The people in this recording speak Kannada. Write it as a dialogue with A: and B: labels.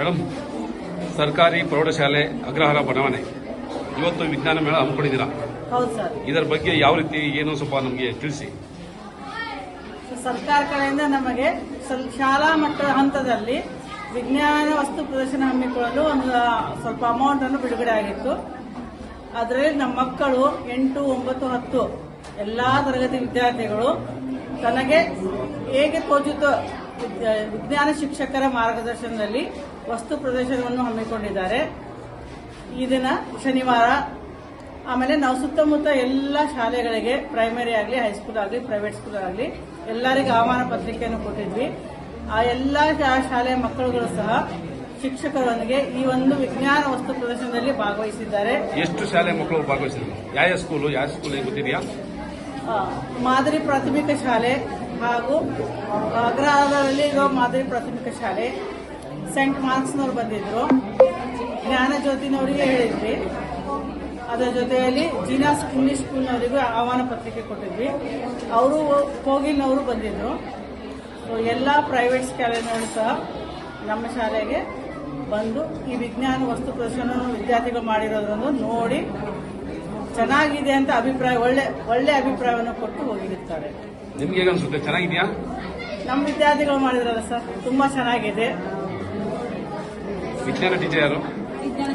A: ಮೇಡಮ್ ಸರ್ಕಾರಿ ಪ್ರೌಢಶಾಲೆ ಅಗ್ರಹಾರ ಬಡಾವಣೆ. ಇವತ್ತು ವಿಜ್ಞಾನ ಮೇಳ ಹಮ್ಮಿಕೊಂಡಿದ್ದೀರಾ?
B: ಹೌದು ಸರ್.
A: ಇದರ ಬಗ್ಗೆ ಯಾವ ರೀತಿ ಏನು ಸ್ವಲ್ಪ ನಮಗೆ ತಿಳಿಸಿ.
B: ಸರ್ಕಾರ ಕಡೆಯಿಂದ ನಮಗೆ ಶಾಲಾ ಮಟ್ಟದ ಹಂತದಲ್ಲಿ ವಿಜ್ಞಾನ ವಸ್ತು ಪ್ರದರ್ಶನ ಹಮ್ಮಿಕೊಳ್ಳಲು ಒಂದು ಸ್ವಲ್ಪ ಅಮೌಂಟ್ ಅನ್ನು ಬಿಡುಗಡೆ ಆಗಿತ್ತು. ಅದರಲ್ಲಿ ನಮ್ಮ ಮಕ್ಕಳು ಎಂಟು ಒಂಬತ್ತು ಹತ್ತು ಎಲ್ಲಾ ತರಗತಿ ವಿದ್ಯಾರ್ಥಿಗಳು ತನಗೆ ಹೇಗೆ ವಿದ್ಯ- ವಿಜ್ಞಾನ ಶಿಕ್ಷಕರ ಮಾರ್ಗದರ್ಶನದಲ್ಲಿ ವಸ್ತು ಪ್ರದರ್ಶನವನ್ನು ಹಮ್ಮಿಕೊಂಡಿದ್ದಾರೆ. ಈ ದಿನ ಶನಿವಾರ ಆಮೇಲೆ ನಾವು ಸುತ್ತಮುತ್ತ ಎಲ್ಲ ಶಾಲೆಗಳಿಗೆ ಪ್ರೈಮರಿ ಆಗಲಿ ಹೈಸ್ಕೂಲ್ ಆಗಲಿ ಪ್ರೈವೇಟ್ ಸ್ಕೂಲ್ ಆಗಲಿ ಎಲ್ಲರಿಗೂ ಆಹ್ವಾನ ಪತ್ರಿಕೆಯನ್ನು ಕೊಟ್ಟಿದ್ವಿ. ಆ ಎಲ್ಲ ಶಾಲೆಯ ಮಕ್ಕಳುಗಳು ಸಹ ಶಿಕ್ಷಕರೊಂದಿಗೆ ಈ ಒಂದು ವಿಜ್ಞಾನ ವಸ್ತು ಪ್ರದರ್ಶನದಲ್ಲಿ ಭಾಗವಹಿಸಿದ್ದಾರೆ.
A: ಎಷ್ಟು ಶಾಲೆ ಮಕ್ಕಳು ಭಾಗವಹಿಸಿದ್ರು? ಯಾವ ಸ್ಕೂಲು ಯಾವ ಸ್ಕೂಲ್ ಗೊತ್ತಿದೆಯಾ?
B: ಮಾದರಿ ಪ್ರಾಥಮಿಕ ಶಾಲೆ ಹಾಗೂ ಅಗ್ರಹಾರದಲ್ಲಿ ಇರೋ ಮಾದರಿ ಪ್ರಾಥಮಿಕ ಶಾಲೆ ಸೆಂಟ್ ಮಾರ್ಕ್ಸ್ನವ್ರು ಬಂದಿದ್ರು. ಜ್ಞಾನ ಜ್ಯೋತಿನವರಿಗೆ ಹೇಳಿದ್ವಿ. ಅದರ ಜೊತೆಯಲ್ಲಿ ಜೀನಾಸ್ ಇಂಗ್ಲಿಷ್ ಸ್ಕೂಲ್ನವರಿಗೂ ಆಹ್ವಾನ ಪತ್ರಿಕೆ ಕೊಟ್ಟಿದ್ವಿ. ಅವರು ಕೋಗಿಲ್ನವರು ಬಂದಿದ್ರು. ಎಲ್ಲ ಪ್ರೈವೇಟ್ ಶಾಲೆನವರು ಸಹ ನಮ್ಮ ಶಾಲೆಗೆ ಬಂದು ಈ ವಿಜ್ಞಾನ ವಸ್ತು ಪ್ರದರ್ಶನವನ್ನು ವಿದ್ಯಾರ್ಥಿಗಳು ಮಾಡಿರೋದ್ರನ್ನು ನೋಡಿ ಚೆನ್ನಾಗಿದೆ ಅಂತ ಅಭಿಪ್ರಾಯ, ಒಳ್ಳೆ ಒಳ್ಳೆ ಅಭಿಪ್ರಾಯವನ್ನು ಕೊಟ್ಟು ಹೋಗಿರುತ್ತಾರೆ
A: ನಿಮ್ಗೆ ಹೇಗೆ ಅನ್ಸುತ್ತೆ? ಚೆನ್ನಾಗಿದೆಯಾ?
B: ನಮ್ಮ ವಿದ್ಯಾರ್ಥಿಗಳು ಮಾಡಿದ್ರಲ್ಲ ಸರ್ ತುಂಬಾ ಚೆನ್ನಾಗಿದೆ.
A: ವಿಜ್ಞಾನ ಟೀಚರ್ ಯಾರು?
B: ವಿಜ್ಞಾನ